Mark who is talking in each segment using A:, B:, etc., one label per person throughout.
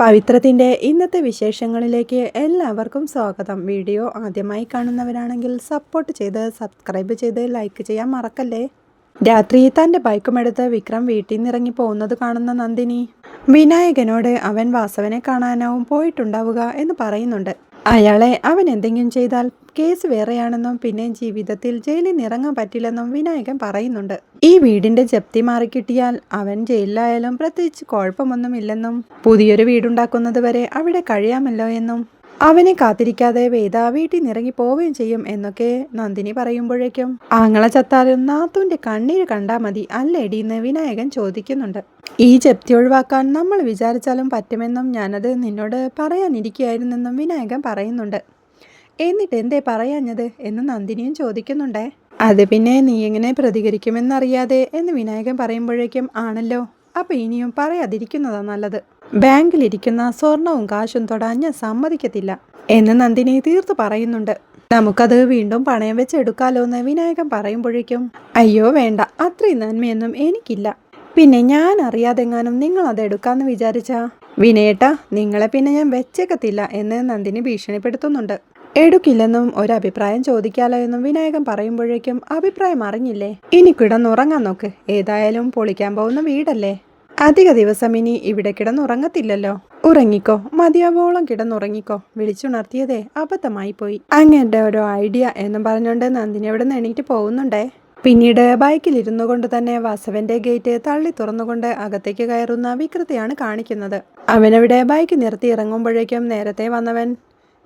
A: പവിത്രത്തിന്റെ ഇന്നത്തെ വിശേഷങ്ങളിലേക്ക് എല്ലാവർക്കും സ്വാഗതം. വീഡിയോ ആദ്യമായി കാണുന്നവരാണെങ്കിൽ സപ്പോർട്ട് ചെയ്ത് സബ്സ്ക്രൈബ് ചെയ്ത് ലൈക്ക് ചെയ്യാൻ മറക്കല്ലേ? രാത്രി തന്റെ ബൈക്കുമെടുത്ത് വിക്രം വീട്ടിൽ നിന്ന് ഇറങ്ങി പോകുന്നത് കാണുന്ന നന്ദിനി. വിനായകനോട് അവൻ വാസവനെ കാണാനാവും പോയിട്ടുണ്ടാവുക എന്ന് പറയുന്നുണ്ട്. അയാളെ അവൻ എന്തെങ്കിലും ചെയ്താൽ കേസ് വേറെയാണെന്നും പിന്നെ ജീവിതത്തിൽ ജയിലിൽ നിറങ്ങാൻ പറ്റില്ലെന്നും വിനായകൻ പറയുന്നുണ്ട്. ഈ വീടിന്റെ ജപ്തി മാറിക്കിട്ടിയാൽ അവൻ ജയിലിലായാലും പ്രത്യേകിച്ച് കുഴപ്പമൊന്നുമില്ലെന്നും പുതിയൊരു വീടുണ്ടാക്കുന്നത് വരെ അവിടെ കഴിയാമല്ലോ എന്നും അവനെ കാത്തിരിക്കാതെ വേദ വീട്ടിൽ നിറങ്ങി പോവുകയും ചെയ്യും എന്നൊക്കെ നന്ദിനി പറയുമ്പോഴേക്കും ആങ്ങളെ ചത്താലും നാത്തുവിന്റെ കണ്ണീര് കണ്ടാ മതി അല്ലേടി എന്ന് വിനായകൻ ചോദിക്കുന്നുണ്ട്. ഈ ജപ്തി ഒഴിവാക്കാൻ നമ്മൾ വിചാരിച്ചാലും പറ്റുമെന്നും ഞാനത് നിന്നോട് പറയാനിരിക്കുകയായിരുന്നെന്നും വിനായകൻ പറയുന്നുണ്ട്. എന്നിട്ട് എന്തേ പറയാഞ്ഞത് എന്ന് നന്ദിനിയും ചോദിക്കുന്നുണ്ടേ. അത് പിന്നെ നീ എങ്ങനെ പ്രതികരിക്കുമെന്നറിയാതെ എന്ന് വിനായകൻ പറയുമ്പോഴേക്കും ആണല്ലോ. അപ്പൊ ഇനിയും പറയാതിരിക്കുന്നതാ നല്ലത്. ബാങ്കിലിരിക്കുന്ന സ്വർണവും കാശും തൊടാൻ ഞാൻ സമ്മതിക്കത്തില്ല എന്ന് നന്ദിനി തീർത്ത് പറയുന്നുണ്ട്. നമുക്കത് വീണ്ടും പണയം വെച്ച് എടുക്കാലോ എന്ന് വിനായകൻ പറയുമ്പോഴേക്കും അയ്യോ വേണ്ട. അത്രയും നന്മയൊന്നും എനിക്കില്ല. പിന്നെ ഞാൻ അറിയാതെങ്ങാനും നിങ്ങൾ അത് എടുക്കാന്ന് വിചാരിച്ചാ? വിനയേട്ട നിങ്ങളെ പിന്നെ ഞാൻ വെച്ചേക്കത്തില്ല എന്ന് നന്ദിനി ഭീഷണിപ്പെടുത്തുന്നുണ്ട്. എടുക്കില്ലെന്നും ഒരഭിപ്രായം ചോദിക്കാലോ എന്നും വിനായകൻ പറയുമ്പോഴേക്കും അഭിപ്രായം അറിഞ്ഞില്ലേ? ഇനി കിടന്നുറങ്ങാൻ നോക്ക്. ഏതായാലും പൊളിക്കാൻ പോകുന്ന വീടല്ലേ? അധിക ദിവസം ഇനി ഇവിടെ കിടന്നുറങ്ങത്തില്ലല്ലോ. ഉറങ്ങിക്കോ. മതിയാവോളം കിടന്നുറങ്ങിക്കോ. വിളിച്ചുണർത്തിയതേ അബദ്ധമായി പോയി. അങ്ങന്റെ ഒരു ഐഡിയ എന്നും പറഞ്ഞുകൊണ്ട് നന്ദിനി അവിടെ നിന്ന് എണീറ്റ് പോകുന്നുണ്ടേ. പിന്നീട് ബൈക്കിലിരുന്നു കൊണ്ട് തന്നെ വാസവന്റെ ഗേറ്റ് തള്ളി തുറന്നുകൊണ്ട് അകത്തേക്ക് കയറുന്ന വികൃതിയാണ് കാണിക്കുന്നത്. അവനവിടെ ബൈക്ക് നിർത്തി ഇറങ്ങുമ്പോഴേക്കും നേരത്തെ വന്നവൻ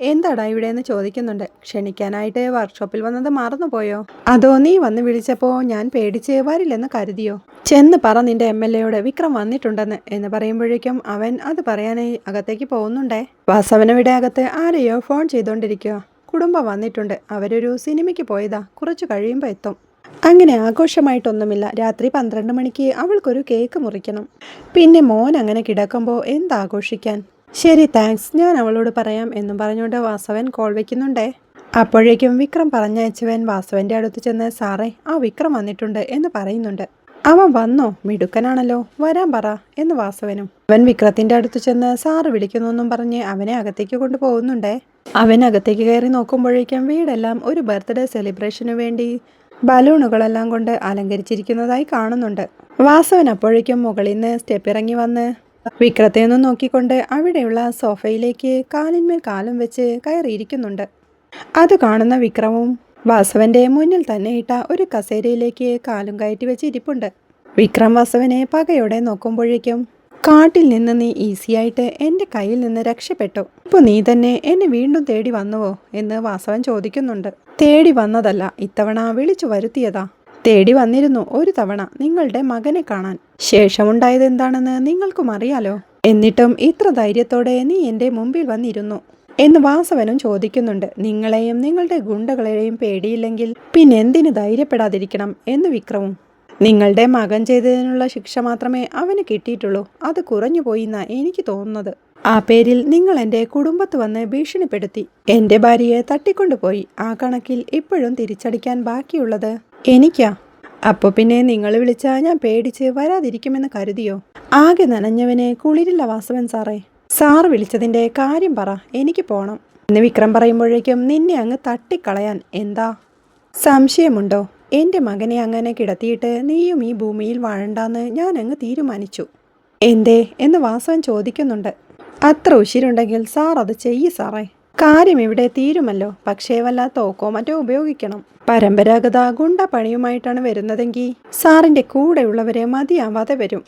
A: എന്താടാ ഇവിടെ എന്ന് ചോദിക്കുന്നുണ്ട്. ക്ഷണിക്കാനായിട്ട് വർക്ക്ഷോപ്പിൽ വന്നത് മറന്നുപോയോ? അതോ നീ വന്ന് വിളിച്ചപ്പോ ഞാൻ പേടിച്ച് വരില്ലെന്ന് കരുതിയോ? ചെന്ന് പറ നിന്റെ എം എൽ എയോട് വിക്രം വന്നിട്ടുണ്ടെന്ന് എന്ന് പറയുമ്പോഴേക്കും അവൻ അത് പറയാനായി അകത്തേക്ക് പോകുന്നുണ്ടേ. വാസവനവിടെ അകത്ത് ആരെയോ ഫോൺ ചെയ്തുകൊണ്ടിരിക്കുക കുടുംബം വന്നിട്ടുണ്ട്. അവരൊരു സിനിമയ്ക്ക് പോയതാ. കുറച്ചു കഴിയുമ്പോൾ എത്തും. അങ്ങനെ ആഘോഷമായിട്ടൊന്നുമില്ല. രാത്രി പന്ത്രണ്ട് മണിക്ക് അവൾക്കൊരു കേക്ക് മുറിക്കണം. പിന്നെ മോൻ അങ്ങനെ കിടക്കുമ്പോൾ എന്താഘോഷിക്കാൻ ശരി താങ്ക്സ്. ഞാൻ അവളോട് പറയാം എന്നും പറഞ്ഞുകൊണ്ട് വാസവൻ കോൾ വയ്ക്കുന്നുണ്ടേ അപ്പോഴേക്കും വിക്രം പറഞ്ഞയച്ചവൻ വാസവന്റെ അടുത്ത് ചെന്ന് സാറേ ആ വിക്രം വന്നിട്ടുണ്ട് എന്ന് പറയുന്നുണ്ട്. അവൻ വന്നോ? മിടുക്കനാണല്ലോ. വരാൻ പറ എന്ന് വാസവനും. അവൻ വിക്രത്തിന്റെ അടുത്ത് ചെന്ന് സാറ് വിളിക്കുന്നു പറഞ്ഞ് അവനെ അകത്തേക്ക് കൊണ്ടുപോകുന്നുണ്ടേ. അവൻ അകത്തേക്ക് കയറി നോക്കുമ്പോഴേക്കും വീടെല്ലാം ഒരു ബർത്ത്ഡേ സെലിബ്രേഷന് വേണ്ടി ബലൂണുകളെല്ലാം കൊണ്ട് അലങ്കരിച്ചിരിക്കുന്നതായി കാണുന്നുണ്ട്. വാസവൻ അപ്പോഴേക്കും മുകളിൽ നിന്ന് സ്റ്റെപ്പ് ഇറങ്ങി വന്ന് വിക്രത്തെ നോക്കിക്കൊണ്ട് അവിടെയുള്ള സോഫയിലേക്ക് കാലിന്മേൽ കാലം വെച്ച് കയറിയിരിക്കുന്നുണ്ട്. അത് കാണുന്ന വിക്രമും വാസവന്റെ മുന്നിൽ തന്നെ ഇട്ട ഒരു കസേരയിലേക്ക് കാലും കയറ്റി വെച്ച് ഇരിപ്പുണ്ട് വിക്രം വാസവനെ പകയോടെ നോക്കുമ്പോഴേക്കും കാട്ടിൽ നിന്ന് നീ ഈസിയായിട്ട് എന്റെ കയ്യിൽ നിന്ന് രക്ഷപ്പെട്ടു. ഇപ്പൊ നീ തന്നെ എന്നെ വീണ്ടും തേടി വന്നുവോ? എന്ന് വാസവൻ ചോദിക്കുന്നുണ്ട്. തേടി വന്നതല്ല ഇത്തവണ വിളിച്ചു വരുത്തിയതാ. തേടി വന്നിരുന്നു ഒരു തവണ നിങ്ങളുടെ മകനെ കാണാൻ. ശേഷമുണ്ടായത് എന്താണെന്ന് നിങ്ങൾക്കും അറിയാലോ. എന്നിട്ടും ഇത്ര ധൈര്യത്തോടെ നീ എന്റെ മുമ്പിൽ വന്നിരുന്നു എന്ന് വാസവനും ചോദിക്കുന്നുണ്ട്. നിങ്ങളെയും നിങ്ങളുടെ ഗുണ്ടകളെയും പേടിയില്ലെങ്കിൽ പിന്നെ എന്തിനു ധൈര്യപ്പെടാതിരിക്കണം എന്ന് വിക്രവും. നിങ്ങളുടെ മകൻ ചെയ്തതിനുള്ള ശിക്ഷ മാത്രമേ അവന് കിട്ടിയിട്ടുള്ളൂ. അത് കുറഞ്ഞു പോയി എന്നാ എനിക്ക് തോന്നുന്നത്. ആ പേരിൽ നിങ്ങൾ എന്റെ കുടുംബത്ത് വന്ന് ഭീഷണിപ്പെടുത്തി. എന്റെ ഭാര്യയെ തട്ടിക്കൊണ്ടുപോയി. ആ കണക്കിൽ ഇപ്പോഴും തിരിച്ചടിക്കാൻ ബാക്കിയുള്ളത് എനിക്കാ. അപ്പോൾ പിന്നെ നിങ്ങൾ വിളിച്ചാൽ ഞാൻ പേടിച്ച് വരാതിരിക്കുമെന്ന് കരുതിയോ? ആകെ നനഞ്ഞവനെ കുളിരില്ല വാസവൻ സാറേ. സാർ വിളിച്ചതിന്റെ കാര്യം പറ എനിക്ക് പോണം. എന്ന് വിക്രം പറയുമ്പോഴേക്കും നിന്നെ അങ്ങ് തട്ടിക്കളയാൻ എന്താ? സംശയമുണ്ടോ? എന്റെ മകനെ അങ്ങനെ കിടത്തിയിട്ട് നീയും ഈ ഭൂമിയിൽ വാഴണ്ടാന്ന് ഞാൻ അങ്ങ് തീരുമാനിച്ചു. എന്തേ? എന്ന് വാസവൻ ചോദിക്കുന്നുണ്ട്. അത്ര ഉശിരുണ്ടെങ്കിൽ സാർ അത് ചെയ്യ് സാറേ. കാര്യം ഇവിടെ തീരുമല്ലോ. പക്ഷേ വല്ല തോക്കോ മറ്റോ ഉപയോഗിക്കണം. പരമ്പരാഗത ഗുണ്ട പണിയുമായിട്ടാണ് വരുന്നതെങ്കിൽ സാറിന്റെ കൂടെയുള്ളവരെ മതിയാവാതെ വരും.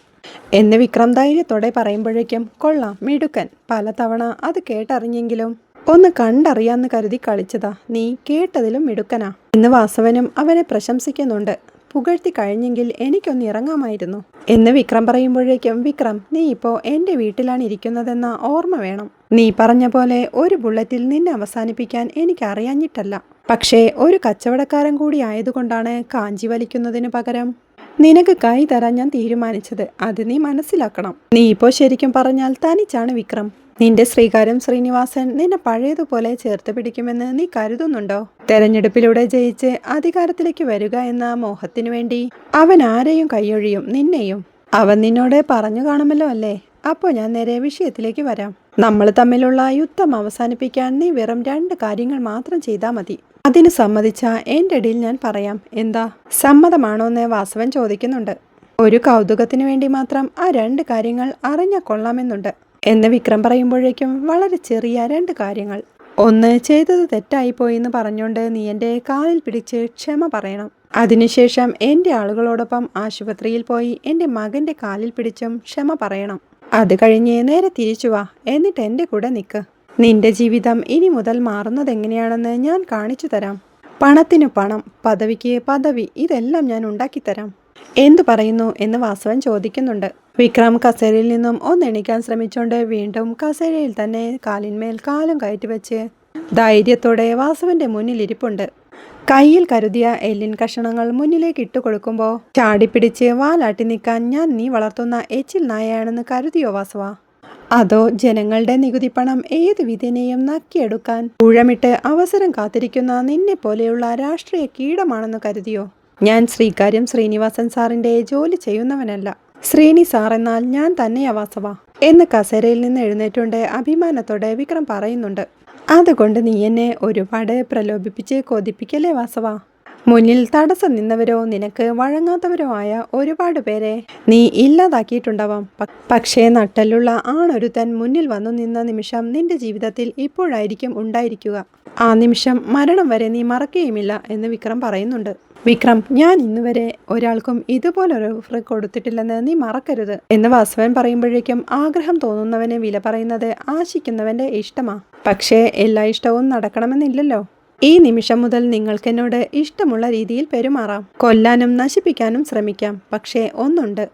A: എന്ന് വിക്രം ധൈര്യത്തോടെ പറയുമ്പോഴേക്കും കൊള്ളാം മിടുക്കൻ. പലതവണ അത് കേട്ടറിഞ്ഞെങ്കിലും ഒന്ന് കണ്ടറിയാന്ന് കരുതി കളിച്ചതാ. നീ കേട്ടതിലും മിടുക്കനാ. ഇന്ന് വാസവനും അവനെ പ്രശംസിക്കുന്നുണ്ട്. പുകഴ്ത്തി കഴിഞ്ഞെങ്കിൽ എനിക്കൊന്ന് ഇറങ്ങാമായിരുന്നു. എന്ന് വിക്രം പറയുമ്പോഴേക്കും വിക്രം നീ ഇപ്പോൾ എന്റെ വീട്ടിലാണ് ഇരിക്കുന്നതെന്ന ഓർമ്മ വേണം. നീ പറഞ്ഞ പോലെ ഒരു ബുള്ളറ്റിൽ നിന്നെ അവസാനിപ്പിക്കാൻ എനിക്ക് അറിയാഞ്ഞിട്ടല്ല പക്ഷേ ഒരു കച്ചവടക്കാരൻ കൂടി ആയതുകൊണ്ടാണ് കാഞ്ചി വലിക്കുന്നതിന് പകരം നിനക്ക് കൈ തരാൻ ഞാൻ തീരുമാനിച്ചത്. അത് നീ മനസ്സിലാക്കണം. നീ ഇപ്പോൾ ശരിക്കും പറഞ്ഞാൽ തനിച്ചാണ് വിക്രം. നിന്റെ ശ്രീകാര്യം ശ്രീനിവാസൻ നിന്നെ പഴയതുപോലെ ചേർത്ത് പിടിക്കുമെന്ന് നീ കരുതുന്നുണ്ടോ? തെരഞ്ഞെടുപ്പിലൂടെ ജയിച്ച് അധികാരത്തിലേക്ക് വരിക എന്ന മോഹത്തിനു വേണ്ടി അവൻ ആരെയും കൈയൊഴിയും നിന്നെയും. അവൻ നിന്നോട് പറഞ്ഞു കാണുമല്ലോ അല്ലേ? അപ്പോൾ ഞാൻ നേരെ വിഷയത്തിലേക്ക് വരാം. നമ്മൾ തമ്മിലുള്ള യുദ്ധം അവസാനിപ്പിക്കാൻ നീ വെറും രണ്ട് കാര്യങ്ങൾ മാത്രം ചെയ്താൽ മതി. അതിന് സമ്മതിച്ച എന്റെ ഇടയിൽ ഞാൻ പറയാം. എന്താ? സമ്മതമാണോ എന്ന് വാസവൻ ചോദിക്കുന്നുണ്ട്. ഒരു കൗതുകത്തിന് വേണ്ടി മാത്രം ആ രണ്ട് കാര്യങ്ങൾ അറിഞ്ഞ കൊള്ളാമെന്നുണ്ട്. എന്ന് വിക്രം പറയുമ്പോഴേക്കും വളരെ ചെറിയ രണ്ട് കാര്യങ്ങൾ. ഒന്ന് ചെയ്തത് തെറ്റായിപ്പോയി എന്ന് പറഞ്ഞുകൊണ്ട് നീ എന്റെ കാലിൽ പിടിച്ച് ക്ഷമ പറയണം. അതിനുശേഷം എന്റെ ആളുകളോടൊപ്പം ആശുപത്രിയിൽ പോയി എന്റെ മകന്റെ കാലിൽ പിടിച്ചും ക്ഷമ പറയണം. അത് കഴിഞ്ഞ് നേരെ തിരിച്ചു വാ എന്നിട്ട് എന്റെ കൂടെ നിൽക്ക് നിന്റെ ജീവിതം ഇനി മുതൽ മാറുന്നത് എങ്ങനെയാണെന്ന് ഞാൻ കാണിച്ചു തരാം. പണത്തിന് പണം പദവിക്ക് പദവി ഇതെല്ലാം ഞാൻ ഉണ്ടാക്കിത്തരാം. എന്തു പറയുന്നു എന്ന് വാസവൻ ചോദിക്കുന്നുണ്ട്. വിക്രം കസേരയിൽ നിന്നും ഒന്നെണിക്കാൻ ശ്രമിച്ചുകൊണ്ട് വീണ്ടും കസേരയിൽ തന്നെ കാലിന്മേൽ കാലും കയറ്റി വെച്ച് ധൈര്യത്തോടെ വാസവന്റെ മുന്നിൽ ഇരിപ്പുണ്ട്. കയ്യിൽ കരുതിയ എല്ലിൻ കഷണങ്ങൾ മുന്നിലേക്ക് ഇട്ടുകൊടുക്കുമ്പോൾ ചാടിപ്പിടിച്ച് വാലാട്ടി നിൽക്കാൻ ഞാൻ നീ വളർത്തുന്ന എച്ചിൽ നായയാണെന്ന് കരുതിയോ വാസവ? അതോ ജനങ്ങളുടെ നികുതി പണം ഏത് വിധേനയും നക്കിയെടുക്കാൻ ഊഴമിട്ട് അവസരം കാത്തിരിക്കുന്ന നിന്നെ പോലെയുള്ള രാഷ്ട്രീയ കീടമാണെന്ന് കരുതിയോ? ഞാൻ ശ്രീകാര്യം ശ്രീനിവാസൻ സാറിന്റെ ജോലി ചെയ്യുന്നവനല്ല. ശ്രീനി സാർ എന്നാൽ ഞാൻ തന്നെയാ വാസവ. എന്ന് കസേരയിൽ നിന്ന് എഴുന്നേറ്റുകൊണ്ട് അഭിമാനത്തോടെ വിക്രം പറയുന്നുണ്ട്. അതുകൊണ്ട് നീ എന്നെ ഒരുപാട് പ്രലോഭിപ്പിച്ച് കൊതിപ്പിക്കല്ലേ വാസവ? മുന്നിൽ തടസ്സം നിന്നവരോ നിനക്ക് വഴങ്ങാത്തവരോ ആയ ഒരുപാട് പേരെ നീ ഇല്ലാതാക്കിയിട്ടുണ്ടാവാം. പക്ഷേ നട്ടലുള്ള ആണൊരുത്തൻ മുന്നിൽ വന്നു നിന്ന നിമിഷം നിന്റെ ജീവിതത്തിൽ ഇപ്പോഴായിരിക്കും ഉണ്ടായിരിക്കുക. ആ നിമിഷം മരണം വരെ നീ മറക്കുകയുമില്ല എന്ന് വിക്രം പറയുന്നുണ്ട്. വിക്രം ഞാൻ ഇന്ന് വരെ ഒരാൾക്കും ഇതുപോലൊരു ഓഫർ കൊടുത്തിട്ടില്ലെന്ന് നീ മറക്കരുത് എന്ന് വാസവൻ പറയുമ്പോഴേക്കും ആഗ്രഹം തോന്നുന്നവനെ വില പറയുന്നത് ആശിക്കുന്നവന്റെ ഇഷ്ടമാ. പക്ഷേ എല്ലാ ഇഷ്ടവും നടക്കണമെന്നില്ലല്ലോ. ഈ നിമിഷം മുതൽ നിങ്ങൾക്കെന്നോട് ഇഷ്ടമുള്ള രീതിയിൽ പെരുമാറാം. കൊല്ലാനും നശിപ്പിക്കാനും ശ്രമിക്കാം. പക്ഷേ ഒന്നുണ്ട്.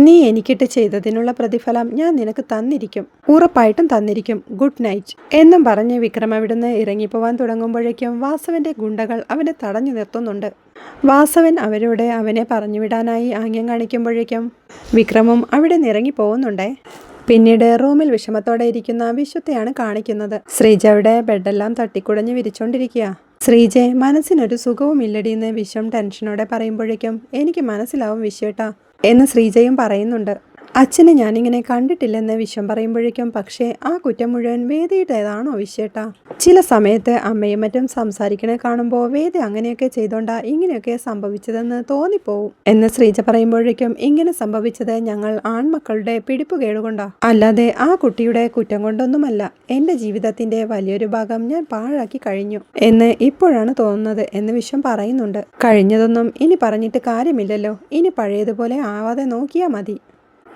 A: നീ എനിക്കിട്ട് ചെയ്തതിനുള്ള പ്രതിഫലം ഞാൻ നിനക്ക് തന്നിരിക്കും. ഉറപ്പായിട്ടും തന്നിരിക്കും. Good night. എന്നും പറഞ്ഞ് വിക്രം അവിടുന്ന് ഇറങ്ങിപ്പോവാൻ തുടങ്ങുമ്പോഴേക്കും വാസവന്റെ ഗുണ്ടകൾ അവനെ തടഞ്ഞു നിർത്തുന്നുണ്ട്. വാസവൻ അവരോട് അവനെ പറഞ്ഞുവിടാനായി ആംഗ്യം കാണിക്കുമ്പോഴേക്കും വിക്രമും അവിടെ നിന്ന് ഇറങ്ങി പോകുന്നുണ്ടേ പിന്നീട് റൂമിൽ വിഷമത്തോടെ ഇരിക്കുന്ന വിശ്വത്തെയാണ് കാണിക്കുന്നത്. ശ്രീജയുടെ ബെഡെല്ലാം തട്ടിക്കുടഞ്ഞ് വിരിച്ചോണ്ടിരിക്കുക. ശ്രീജെ മനസ്സിനൊരു സുഖവുമില്ലടി എന്ന് വിശ്വം ടെൻഷനോടെ പറയുമ്പോഴേക്കും എനിക്ക് മനസ്സിലാവും വിശ്വേട്ടാ എന്ന് ശ്രീജയും പറയുന്നുണ്ട്. അച്ഛനെ ഞാനിങ്ങനെ കണ്ടിട്ടില്ലെന്ന് വിഷം പറയുമ്പോഴേക്കും പക്ഷേ ആ കുറ്റം മുഴുവൻ വേദയുടേതാണോ വിശ്വേട്ടാ? ചില സമയത്ത് അമ്മയും മറ്റും സംസാരിക്കണ കാണുമ്പോൾ വേദ അങ്ങനെയൊക്കെ ചെയ്തോണ്ടാ ഇങ്ങനെയൊക്കെ സംഭവിച്ചതെന്ന് തോന്നിപ്പോവും. എന്ന് ശ്രീജ പറയുമ്പോഴേക്കും ഇങ്ങനെ സംഭവിച്ചത് ഞങ്ങൾ ആൺമക്കളുടെ പിടിപ്പുകേടുകൊണ്ടാ അല്ലാതെ ആ കുട്ടിയുടെ കുറ്റം കൊണ്ടൊന്നുമല്ല എന്റെ ജീവിതത്തിന്റെ വലിയൊരു ഭാഗം ഞാൻ പാഴാക്കി കഴിഞ്ഞു എന്ന് ഇപ്പോഴാണ് തോന്നുന്നത് എന്ന് വിഷം പറയുന്നുണ്ട്. കഴിഞ്ഞതൊന്നും ഇനി പറഞ്ഞിട്ട് കാര്യമില്ലല്ലോ. ഇനി പഴയതുപോലെ ആവാതെ നോക്കിയാൽ മതി.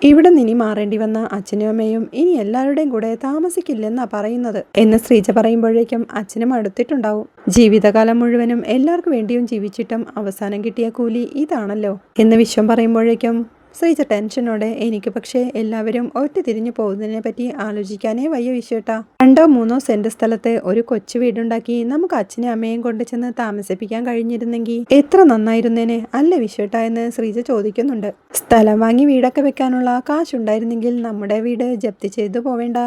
A: ഇവിടെ നിനി മാറേണ്ടി വന്ന അച്ഛനും അമ്മയും ഇനി എല്ലാവരുടെയും കൂടെ താമസിക്കില്ലെന്നാ പറയുന്നത്. എന്ന് ശ്രീജ പറയുമ്പോഴേക്കും അച്ഛനും അടുത്തിട്ടുണ്ടാവും. ജീവിതകാലം മുഴുവനും എല്ലാവർക്കും വേണ്ടിയും ജീവിച്ചിട്ടും അവസാനം കിട്ടിയ കൂലി ഇതാണല്ലോ. എന്ന് വിശ്വം പറയുമ്പോഴേക്കും ശ്രീജ ടെൻഷനോടെ എനിക്ക് പക്ഷേ എല്ലാവരും ഒറ്റ തിരിഞ്ഞു പോകുന്നതിനെ പറ്റി ആലോചിക്കാനേ വയ്യ വിശ്വേട്ടാ. രണ്ടോ മൂന്നോ സെന്റ് സ്ഥലത്ത് ഒരു കൊച്ചു വീടുണ്ടാക്കി നമുക്ക് അച്ഛനെ അമ്മയും കൊണ്ട് ചെന്ന് താമസിപ്പിക്കാൻ കഴിഞ്ഞിരുന്നെങ്കിൽ എത്ര നന്നായിരുന്നേനെ അല്ല വിശ്വേട്ട എന്ന് ശ്രീജ ചോദിക്കുന്നുണ്ട്. സ്ഥലം വാങ്ങി വീടൊക്കെ വെക്കാനുള്ള കാശുണ്ടായിരുന്നെങ്കിൽ നമ്മുടെ വീട് ജപ്തി ചെയ്തു പോവേണ്ട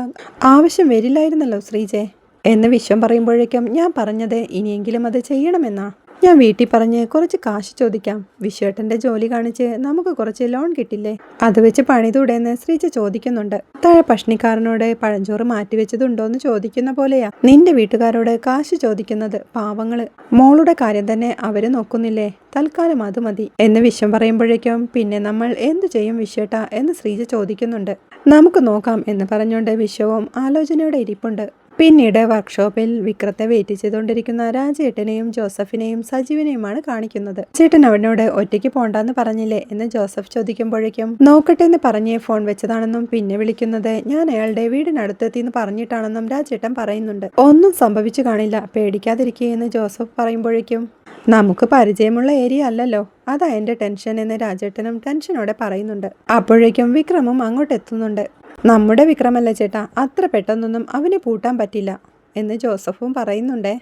A: ആവശ്യം വരില്ലായിരുന്നല്ലോ ശ്രീജെ. എന്ന് വിശ്വം പറയുമ്പോഴേക്കും ഞാൻ പറഞ്ഞത് ഇനിയെങ്കിലും അത് ചെയ്യണമെന്നാ. ഞാൻ വീട്ടിൽ പറഞ്ഞ് കുറച്ച് കാശ് ചോദിക്കാം. വിശ്വേട്ടന്റെ ജോലി കാണിച്ച് നമുക്ക് കുറച്ച് ലോൺ കിട്ടില്ലേ? അത് വെച്ച് പണിതൂടെന്ന് ശ്രീജ ചോദിക്കുന്നുണ്ട്. താഴെ പഷ്ണിക്കാരനോട് പഴഞ്ചോറ് മാറ്റിവെച്ചതുണ്ടോന്ന് ചോദിക്കുന്ന പോലെയാ നിന്റെ വീട്ടുകാരോട് കാശ് ചോദിക്കുന്നത് പാവങ്ങൾ. മോളുടെ കാര്യം തന്നെ അവർ നോക്കുന്നില്ലേ? തൽക്കാലം അത് മതി. എന്ന് വിശ്വം പറയുമ്പോഴേക്കും പിന്നെ നമ്മൾ എന്തു ചെയ്യും വിശ്വേട്ട എന്ന് ശ്രീജ ചോദിക്കുന്നുണ്ട്. നമുക്ക് നോക്കാം എന്ന് പറഞ്ഞുകൊണ്ട് വിശ്വവും ആലോചനയുടെ ഇരിപ്പുണ്ട്. പിന്നീട് വർക്ക്ഷോപ്പിൽ വിക്രത്തെ വെയിറ്റ് ചെയ്തുകൊണ്ടിരിക്കുന്ന രാജേട്ടനെയും ജോസഫിനെയും സജീവിനെയുമാണ് കാണിക്കുന്നത്. ചേട്ടൻ അവനോട് ഒറ്റയ്ക്ക് പോണ്ടെന്ന് പറഞ്ഞില്ലേ എന്ന് ജോസഫ് ചോദിക്കുമ്പോഴേക്കും നോക്കട്ടെ എന്ന് പറഞ്ഞ് ഫോൺ വെച്ചതാണെന്നും പിന്നെ വിളിക്കുന്നത് ഞാൻ അയാളുടെ വീടിനടുത്തെത്തി എന്ന് പറഞ്ഞിട്ടാണെന്നും രാജേട്ടൻ പറയുന്നുണ്ട്. ഒന്നും സംഭവിച്ചു കാണില്ല. പേടിക്കാതിരിക്കുക എന്ന് ജോസഫ് പറയുമ്പോഴേക്കും നമുക്ക് പരിചയമുള്ള ഏരിയ അല്ലല്ലോ. അതാ എന്റെ ടെൻഷൻ എന്ന് രാജേട്ടനും ടെൻഷനോടെ പറയുന്നുണ്ട്. അപ്പോഴേക്കും വിക്രമും അങ്ങോട്ട് എത്തുന്നുണ്ട് നമ്മുടെ വിക്രമല്ല ചേട്ടാ അത്ര പെട്ടെന്നൊന്നും അവന് പൂട്ടാൻ പറ്റില്ല എന്ന് ജോസഫും പറയുന്നുണ്ടേ.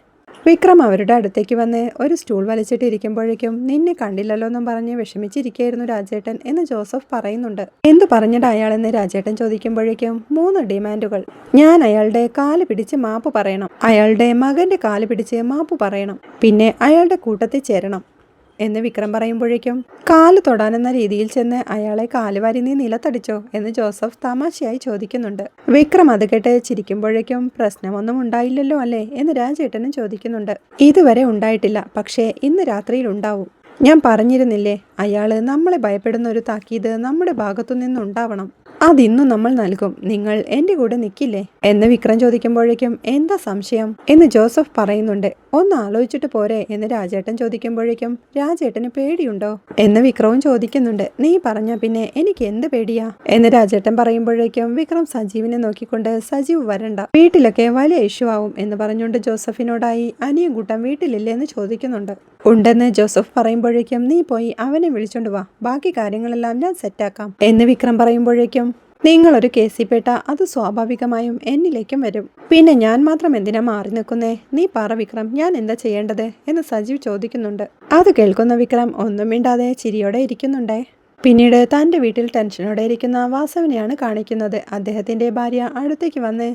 A: വിക്രം അവരുടെ അടുത്തേക്ക് വന്ന് ഒരു സ്റ്റൂൾ വലിച്ചിട്ടിരിക്കുമ്പോഴേക്കും നിന്നെ കണ്ടില്ലല്ലോ എന്നും പറഞ്ഞ് വിഷമിച്ചിരിക്കുകയായിരുന്നു രാജേട്ടൻ എന്ന് ജോസഫ് പറയുന്നുണ്ട്. എന്തു പറഞ്ഞിട്ട് അയാളെന്ന്? രാജേട്ടൻ ചോദിക്കുമ്പോഴേക്കും മൂന്ന് ഡിമാൻഡുകൾ. ഞാൻ അയാളുടെ കാൽ പിടിച്ച് മാപ്പ് പറയണം. അയാളുടെ മകന്റെ കാൽ പിടിച്ച് മാപ്പ് പറയണം. പിന്നെ അയാളുടെ കൂട്ടത്തിൽ ചേരണം. എന്ന് വിക്രം പറയുമ്പോഴേക്കും കാൽ തൊടാനെന്ന രീതിയിൽ ചെന്ന് അയാളെ കാലുവാരി നീ നിലത്തടിച്ചോ? എന്ന് ജോസഫ് തമാശയായി ചോദിക്കുന്നുണ്ട്. വിക്രം അത് കേട്ട് ചിരിക്കുമ്പോഴേക്കും പ്രശ്നമൊന്നും ഉണ്ടായില്ലല്ലോ അല്ലേ? എന്ന് രാജേട്ടനും ചോദിക്കുന്നുണ്ട്. ഇതുവരെ ഉണ്ടായിട്ടില്ല പക്ഷേ ഇന്ന് രാത്രിയിൽ ഉണ്ടാവും. ഞാൻ പറഞ്ഞിരുന്നില്ലേ അയാൾ നമ്മളെ ഭയപ്പെടുന്ന ഒരു താക്കീത് നമ്മുടെ ഭാഗത്തു നിന്നുണ്ടാവണം അതിന്നും നമ്മൾ നൽകും. നിങ്ങൾ എന്റെ കൂടെ നിൽക്കില്ലേ എന്ന് വിക്രം ചോദിക്കുമ്പോഴേക്കും എന്താ സംശയം? എന്ന് ജോസഫ് പറയുന്നുണ്ട്. ഒന്ന് ആലോചിച്ചിട്ട് പോരെ എന്ന് രാജേട്ടൻ ചോദിക്കുമ്പോഴേക്കും രാജേട്ടന് പേടിയുണ്ടോ? എന്ന് വിക്രവും ചോദിക്കുന്നുണ്ട്. നീ പറഞ്ഞ പിന്നെ എനിക്ക് എന്ത് പേടിയാ? എന്ന് രാജേട്ടൻ പറയുമ്പോഴേക്കും വിക്രം സജീവിനെ നോക്കിക്കൊണ്ട് സജീവ് വരണ്ട. വീട്ടിലൊക്കെ വലിയ ഇഷ്യൂ ആവും എന്ന് പറഞ്ഞുകൊണ്ട് ജോസഫിനോടായി അനിയും കൂട്ടം വീട്ടിലില്ലേ? എന്ന് ചോദിക്കുന്നുണ്ട്. ഉണ്ടെന്ന് ജോസഫ് പറയുമ്പോഴേക്കും നീ പോയി അവനെ വിളിച്ചോണ്ട് വാ. ബാക്കി കാര്യങ്ങളെല്ലാം ഞാൻ സെറ്റാക്കാം എന്ന് വിക്രം പറയുമ്പോഴേക്കും നിങ്ങളൊരു കേസിൽപ്പെട്ട അത് സ്വാഭാവികമായും എന്നിലേക്കും വരും. പിന്നെ ഞാൻ മാത്രം എന്തിനാ മാറി നിൽക്കുന്നേ? നീ പറ വിക്രം ഞാൻ എന്താ ചെയ്യേണ്ടത്? എന്ന് സജീവ് ചോദിക്കുന്നുണ്ട്. അത് കേൾക്കുന്ന വിക്രം ഒന്നും മിണ്ടാതെ ചിരിയോടെ ഇരിക്കുന്നുണ്ടേ. പിന്നീട് തന്റെ വീട്ടിൽ ടെൻഷനോടെ ഇരിക്കുന്ന വാസവനെയാണ് കാണിക്കുന്നത്. അദ്ദേഹത്തിന്റെ ഭാര്യ അടുത്തേക്ക് വന്ന്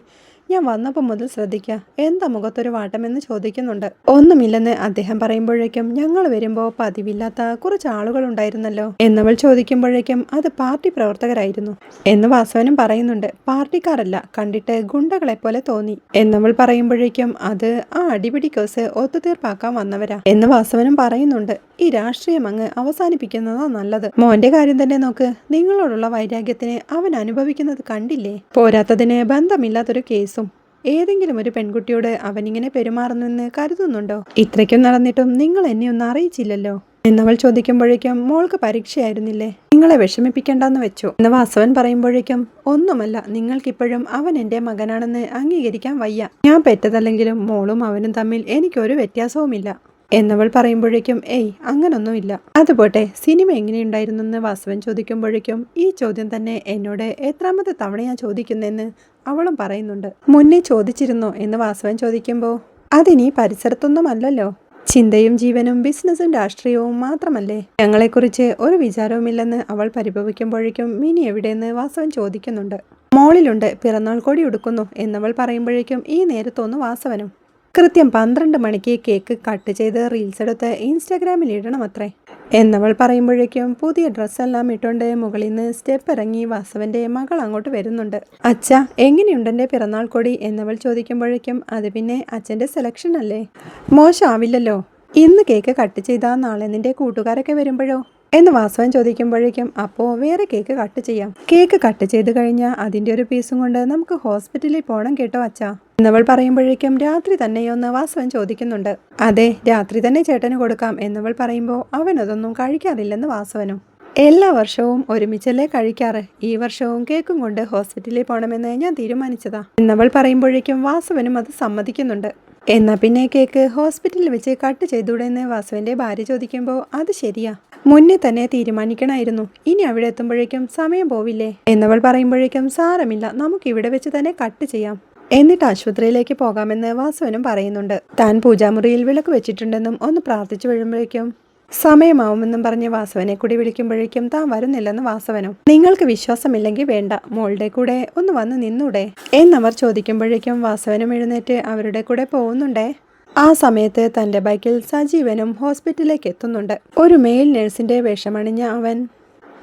A: ഞാൻ വന്നപ്പോൾ മുതൽ ശ്രദ്ധിക്കുക എന്താ മുഖത്തൊരു വാട്ടമെന്ന് ചോദിക്കുന്നുണ്ട്. ഒന്നുമില്ലെന്ന് അദ്ദേഹം പറയുമ്പോഴേക്കും ഞങ്ങൾ വരുമ്പോൾ പതിവില്ലാത്ത കുറച്ച് ആളുകൾ ഉണ്ടായിരുന്നല്ലോ എന്നവൾ ചോദിക്കുമ്പോഴേക്കും അത് പാർട്ടി പ്രവർത്തകരായിരുന്നു എന്ന് വാസവനും പറയുന്നുണ്ട്. പാർട്ടിക്കാരല്ല കണ്ടിട്ട് ഗുണ്ടകളെ പോലെ തോന്നി എന്നവൾ പറയുമ്പോഴേക്കും അത് ആ അടിപിടി കേസ് ഒത്തുതീർപ്പാക്കാൻ വന്നവരാ എന്ന് വാസവനും പറയുന്നുണ്ട്. ഈ രാഷ്ട്രീയം അങ്ങ് അവസാനിപ്പിക്കുന്നതാ നല്ലത്. മോന്റെ കാര്യം തന്നെ നോക്ക് നിങ്ങളോടുള്ള വൈരാഗ്യത്തിന് അവൻ അനുഭവിക്കുന്നത് കണ്ടില്ലേ? പോരാത്തതിന് ബന്ധമില്ലാത്തൊരു കേസും ഏതെങ്കിലും ഒരു പെൺകുട്ടിയോട് അവൻ ഇങ്ങനെ പെരുമാറുന്നുവെന്ന് കരുതുന്നുണ്ടോ? ഇത്രയ്ക്കും നടന്നിട്ടും നിങ്ങൾ എന്നെ ഒന്നും അറിയിച്ചില്ലല്ലോ. എന്നവൾ ചോദിക്കുമ്പോഴേക്കും മോൾക്ക് പരീക്ഷയായിരുന്നില്ലേ? നിങ്ങളെ വിഷമിപ്പിക്കേണ്ടെന്ന് വെച്ചു. എന്ന വാസവൻ പറയുമ്പോഴേക്കും ഒന്നുമല്ല നിങ്ങൾക്കിപ്പോഴും അവൻ എന്റെ മകനാണെന്ന് അംഗീകരിക്കാൻ വയ്യ. ഞാൻ പെറ്റതല്ലെങ്കിലും മോളും അവനും തമ്മിൽ എനിക്കൊരു വ്യത്യാസവുമില്ല. എന്നവൾ പറയുമ്പോഴേക്കും ഏയ് അങ്ങനൊന്നുമില്ല. അതുപോട്ടെ സിനിമ എങ്ങനെയുണ്ടായിരുന്നെന്ന് വാസവൻ ചോദിക്കുമ്പോഴേക്കും ഈ ചോദ്യം തന്നെ എന്നോട് എത്രാമത്തെ തവണയാ ചോദിക്കുന്നെന്ന് അവളും പറയുന്നുണ്ട് മുന്നേ ചോദിച്ചിരുന്നോ? എന്ന് വാസവൻ ചോദിക്കുമ്പോൾ അതിനി പരിസരത്തൊന്നുമല്ലല്ലോ. ചിന്തയും ജീവനും ബിസിനസ്സും രാഷ്ട്രീയവും മാത്രമല്ലേ? ഞങ്ങളെക്കുറിച്ച് ഒരു വിചാരവുമില്ലെന്ന് അവൾ പരിഭവിക്കുമ്പോഴേക്കും മിനി എവിടെയെന്ന് വാസവൻ ചോദിക്കുന്നുണ്ട്. മോളിലുണ്ട് പിറന്നാൾ കൊടി ഉടുക്കുന്നു എന്നവൾ പറയുമ്പോഴേക്കും ഈ നേരത്തൊന്ന് വാസവനും. കൃത്യം പന്ത്രണ്ട് മണിക്ക് കേക്ക് കട്ട് ചെയ്ത് റീൽസ് എടുത്ത് ഇൻസ്റ്റാഗ്രാമിൽ ഇടണം അത്രേ എന്നവൾ പറയുമ്പോഴേക്കും പുതിയ ഡ്രസ്സെല്ലാം ഇട്ടുകൊണ്ട് മുകളിൽ നിന്ന് സ്റ്റെപ്പ് ഇറങ്ങി വാസവന്റെ മകൾ അങ്ങോട്ട് വരുന്നുണ്ട്. അച്ഛ എങ്ങനെയുണ്ട് എന്റെ പിറന്നാൾ കൊടി? എന്നവൾ ചോദിക്കുമ്പോഴേക്കും അത് പിന്നെ അച്ഛന്റെ സെലക്ഷൻ അല്ലേ? മോശമാവില്ലല്ലോ ഇന്ന് കേക്ക് കട്ട് ചെയ്താൽ നാളെ നിന്റെ കൂട്ടുകാരൊക്കെ വരുമ്പോഴോ? എന്ന് വാസവൻ ചോദിക്കുമ്പോഴേക്കും അപ്പോൾ വേറെ കേക്ക് കട്ട് ചെയ്യാം. കേക്ക് കട്ട് ചെയ്ത് കഴിഞ്ഞാൽ അതിന്റെ ഒരു പീസും കൊണ്ട് നമുക്ക് ഹോസ്പിറ്റലിൽ പോകണം കേട്ടോ അച്ഛാ. എന്നവൾ പറയുമ്പോഴേക്കും രാത്രി തന്നെയൊന്ന് വാസവൻ ചോദിക്കുന്നുണ്ട്. അതെ രാത്രി തന്നെ ചേട്ടന് കൊടുക്കാം എന്നവൾ പറയുമ്പോൾ അവൻ അതൊന്നും കഴിക്കാറില്ലെന്ന് വാസവനും. എല്ലാ വർഷവും ഒരുമിച്ചല്ലേ കഴിക്കാറ്? ഈ വർഷവും കേക്കും കൊണ്ട് ഹോസ്പിറ്റലിൽ പോകണമെന്ന് ഞാൻ തീരുമാനിച്ചതാ. എന്നവൾ പറയുമ്പോഴേക്കും വാസവനും അത് സമ്മതിക്കുന്നുണ്ട്. എന്നാ പിന്നെ കേക്ക് ഹോസ്പിറ്റലിൽ വെച്ച് കട്ട് ചെയ്തൂടെ എന്ന് വാസുവിന്റെ ഭാര്യ ചോദിക്കുമ്പോൾ അത് ശരിയാ. മുന്നേ തന്നെ തീരുമാനിക്കണമായിരുന്നു ഇനി അവിടെ എത്തുമ്പോഴേക്കും സമയം പോവില്ലേ? എന്നവൾ പറയുമ്പോഴേക്കും സാരമില്ല നമുക്ക് ഇവിടെ വെച്ച് തന്നെ കട്ട് ചെയ്യാം. എന്നിട്ട് ആശുപത്രിയിലേക്ക് പോകാമെന്ന് വാസവനും പറയുന്നുണ്ട്. താൻ പൂജാമുറിയിൽ വിളക്ക് വെച്ചിട്ടുണ്ടെന്നും ഒന്ന് പ്രാർത്ഥിച്ചു വരുമ്പോഴേക്കും സമയമാവുമെന്നും പറഞ്ഞ് വാസവനെ കൂടി വിളിക്കുമ്പോഴേക്കും താൻ വരുന്നില്ലെന്ന് വാസവനും. നിങ്ങൾക്ക് വിശ്വാസമില്ലെങ്കിൽ വേണ്ട മോളുടെ കൂടെ ഒന്ന് വന്ന് നിന്നൂടെ? എന്നവർ ചോദിക്കുമ്പോഴേക്കും വാസവനും എഴുന്നേറ്റ് അവരുടെ കൂടെ പോകുന്നുണ്ടേ? ആ സമയത്ത് തന്റെ ബൈക്കിൽ സജീവനും ഹോസ്പിറ്റലിലേക്ക് എത്തുന്നുണ്ട് ഒരു മെയിൽ നഴ്സിന്റെ വേഷമണിഞ്ഞ അവൻ.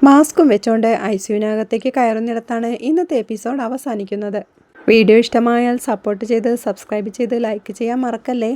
A: മാസ്കും വെച്ചുകൊണ്ട് ഐ സിയുവിനകത്തേക്ക് കയറുന്നിടത്താണ് ഇന്നത്തെ എപ്പിസോഡ് അവസാനിക്കുന്നത്. വീഡിയോ ഇഷ്ടമായാൽ സപ്പോർട്ട് ചെയ്ത് സബ്സ്ക്രൈബ് ചെയ്ത് ലൈക്ക് ചെയ്യാൻ മറക്കല്ലേ?